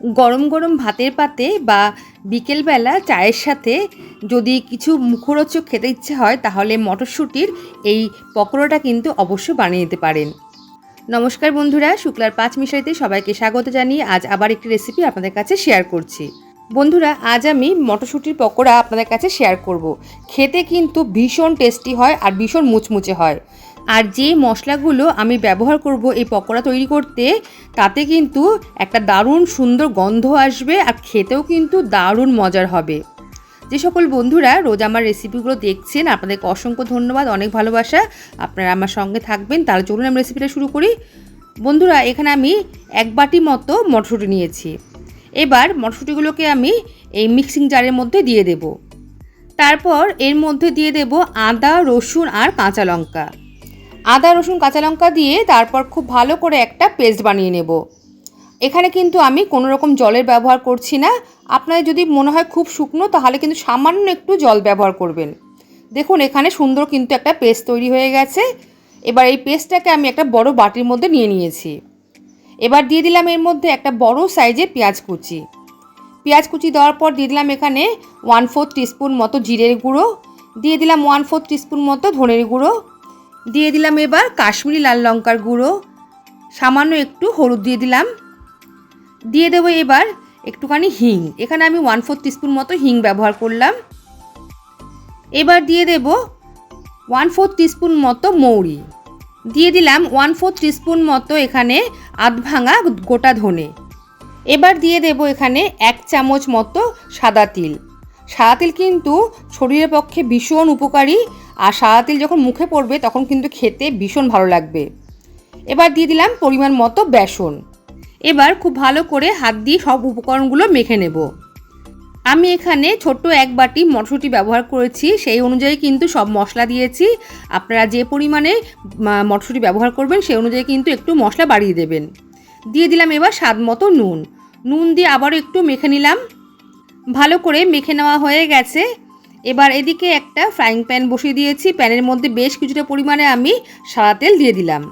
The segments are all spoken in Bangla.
গরম গরম ভাতের পাতে বা বিকেলবেলা চায়ের সাথে যদি কিছু মুখরোচক খেতে ইচ্ছে হয়, তাহলে মটরশুঁটির এই পকোড়াটা কিন্তু অবশ্যই বানিয়ে নিতে পারেন। নমস্কার বন্ধুরা, শুক্লার পাঁচ মিশাইতে সবাইকে স্বাগত জানিয়ে আজ আবার একটি রেসিপি আপনাদের কাছে শেয়ার করছি। বন্ধুরা, আজ আমি মটরশুঁটির পকোড়া আপনাদের কাছে শেয়ার করব। খেতে কিন্তু ভীষণ টেস্টি হয় আর ভীষণ মুচমুচে হয়। আর যে মশলাগুলো আমি ব্যবহার করব এই পকোড়া তৈরি করতে, তাতে কিন্তু একটা দারুণ সুন্দর গন্ধ আসবে আর খেতেও কিন্তু দারুণ মজার হবে। যে সকল বন্ধুরা রোজ আমার রেসিপিগুলো দেখছেন, আপনাদেরকে অসংখ্য ধন্যবাদ, অনেক ভালোবাসা। আপনারা আমার সঙ্গে থাকবেন, তাহলে চলুন আমি রেসিপিটা শুরু করি। বন্ধুরা, এখানে আমি এক বাটি মতো মটরশুঁটি নিয়েছি। এবার মটরশুঁটিগুলোকে আমি এই মিক্সিং জারের মধ্যে দিয়ে দেব। তারপর এর মধ্যে দিয়ে দেব আদা, রসুন আর কাঁচা লঙ্কা। আদা, রসুন, কাঁচা লঙ্কা দিয়ে তারপর খুব ভালো করে একটা পেস্ট বানিয়ে নেব। এখানে কিন্তু আমি কোনো রকম জলের ব্যবহার করছি না। আপনাদের যদি মনে হয় খুব শুকনো, তাহলে কিন্তু সামান্য একটু জল ব্যবহার করবেন। দেখুন, এখানে সুন্দর কিন্তু একটা পেস্ট তৈরি হয়ে গেছে। এবার এই পেস্টটাকে আমি একটা বড় বাটির মধ্যে নিয়ে নিয়েছি। এবার দিয়ে দিলাম এর মধ্যে একটা বড় সাইজের পেঁয়াজ কুচি। পেঁয়াজ কুচি দেওয়ার পর দিয়ে দিলাম এখানে ওয়ান ফোর্থ টিস্পুন মতো জিরের গুঁড়ো। দিয়ে দিলাম ওয়ান ফোর্থ টিস্পুন মতো ধনের গুঁড়ো। দিয়ে দিলাম এবার কাশ্মীরি লাল লঙ্কার গুঁড়ো। সামান্য একটু হলুদ দিয়ে দিলাম। দিয়ে দেবো এবার একটুখানি হিং। এখানে আমি ওয়ান ফোর্থ টিস্পুন মতো হিং ব্যবহার করলাম। এবার দিয়ে দেব ওয়ান ফোর্থ টিস্পুন মতো মৌরি। দিয়ে দিলাম ওয়ান ফোর্থ টিস্পুন মতো এখানে আধ ভাঙা গোটা ধনে। এবার দিয়ে দেব এখানে এক চামচ মতো সাদা তিল। সাদা কিন্তু শরীরের পক্ষে ভীষণ উপকারী, আর সাদা তিল যখন মুখে পড়বে তখন কিন্তু খেতে ভীষণ ভালো লাগবে। এবার দিয়ে দিলাম পরিমাণ মতো বেসন। এবার খুব ভালো করে হাত দিয়ে সব উপকরণগুলো মেখে নেব। আমি এখানে ছোট্ট এক বাটি মটরশুঁটি ব্যবহার করেছি, সেই অনুযায়ী কিন্তু সব মশলা দিয়েছি। আপনারা যে পরিমাণে মটরশুঁটি ব্যবহার করবেন সেই অনুযায়ী কিন্তু একটু মশলা বাড়িয়ে দেবেন। দিয়ে দিলাম এবার স্বাদ মতো নুন। নুন দিয়ে আবারও একটু মেখে নিলাম। ভালো করে মেখে নেওয়া হয়ে গেছে। এবার এদিকে একটা ফ্রাইং প্যান বসিয়ে দিয়েছি। প্যানের মধ্যে বেশ কিছুটা পরিমাণে আমি সাদা তেল দিয়ে দিলাম।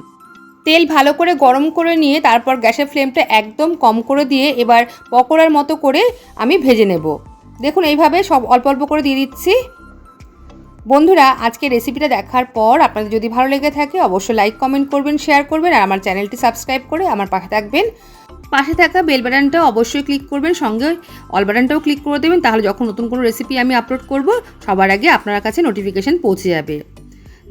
তেল ভালো করে গরম করে নিয়ে তারপর গ্যাসের ফ্লেমটা একদম কম করে দিয়ে এবার পকোড়ার মতো করে আমি ভেজে নেব। দেখুন, এইভাবে সব অল্প অল্প করে দিয়ে দিচ্ছি। বন্ধুরা আজকে রেসিপিটা দেখার পর আপনাদের যদি ভালো লেগে থাকে, অবশ্যই লাইক কমেন্ট করবেন শেয়ার করবেন, আর আমার চ্যানেলটি সাবস্ক্রাইব করে আমার পাশে থাকবেন। পাশে থাকা বেল বাটনটাও অবশ্যই ক্লিক করবেন, সঙ্গে অল বাটনটাও ক্লিক করে দেবেন, তাহলে যখন নতুন কোনো রেসিপি আমি আপলোড করব, সবার আগে আপনার কাছে নোটিফিকেশান পৌঁছে যাবে।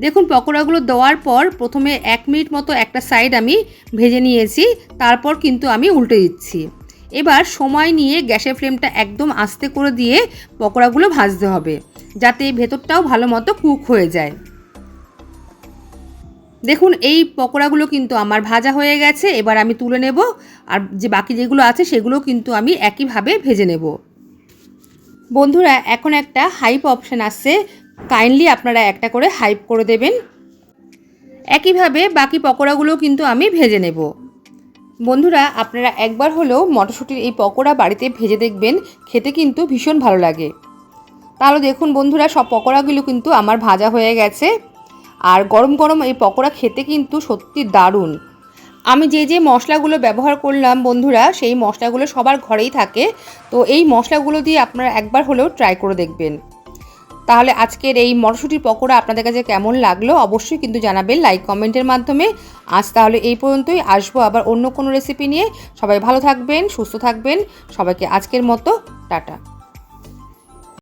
দেখুন, পকোড়াগুলো দেওয়ার পর প্রথমে এক মিনিট মতো একটা সাইড আমি ভেজে নিয়েছি, তারপর কিন্তু আমি উল্টে দিচ্ছি। এবার সময় নিয়ে গ্যাসের ফ্লেমটা একদম আস্তে করে দিয়ে পকোড়াগুলো ভাজতে হবে, যাতে ভেতরটাও ভালো মতো কুক হয়ে যায়। দেখুন, এই পকোড়াগুলো কিন্তু আমার ভাজা হয়ে গেছে, এবার আমি তুলে নেব, আর যে বাকি যেগুলো আছে সেগুলো কিন্তু আমি একইভাবে ভেজে নেব। বন্ধুরা, এখন একটা হাইপ অপশান আসছে কাইন্ডলি আপনারা একটা করে হাইপ করে দেবেন। একইভাবে বাকি পকোড়াগুলো কিন্তু আমি ভেজে নেব। বন্ধুরা, আপনারা একবার হলেও মটরশুঁটির এই পকোড়া বাড়িতে ভেজে দেখবেন, খেতে কিন্তু ভীষণ ভালো লাগে। তাহলে দেখুন বন্ধুরা, সব পকোড়াগুলো কিন্তু আমার ভাজা হয়ে গেছে। আর গরম গরম এই পকোড়া খেতে কিন্তু সত্যি দারুণ। আমি যে যে মশলাগুলো ব্যবহার করলাম বন্ধুরা, সেই মশলাগুলো সবার ঘরেই থাকে। তো এই মশলাগুলো দিয়ে আপনারা একবার হলেও ট্রাই করে দেখবেন। তাহলে আজকের এই মটরশুঁটির পকোড়া আপনাদের কাছে কেমন লাগল অবশ্যই কিন্তু জানাবেন লাইক কমেন্টের মাধ্যমে। আজ তাহলে এই পর্যন্তই, আসব আবার অন্য কোনো রেসিপি নিয়ে। সবাই ভালো থাকবেন, সুস্থ থাকবেন। সবাইকে আজকের মতো, টাটা।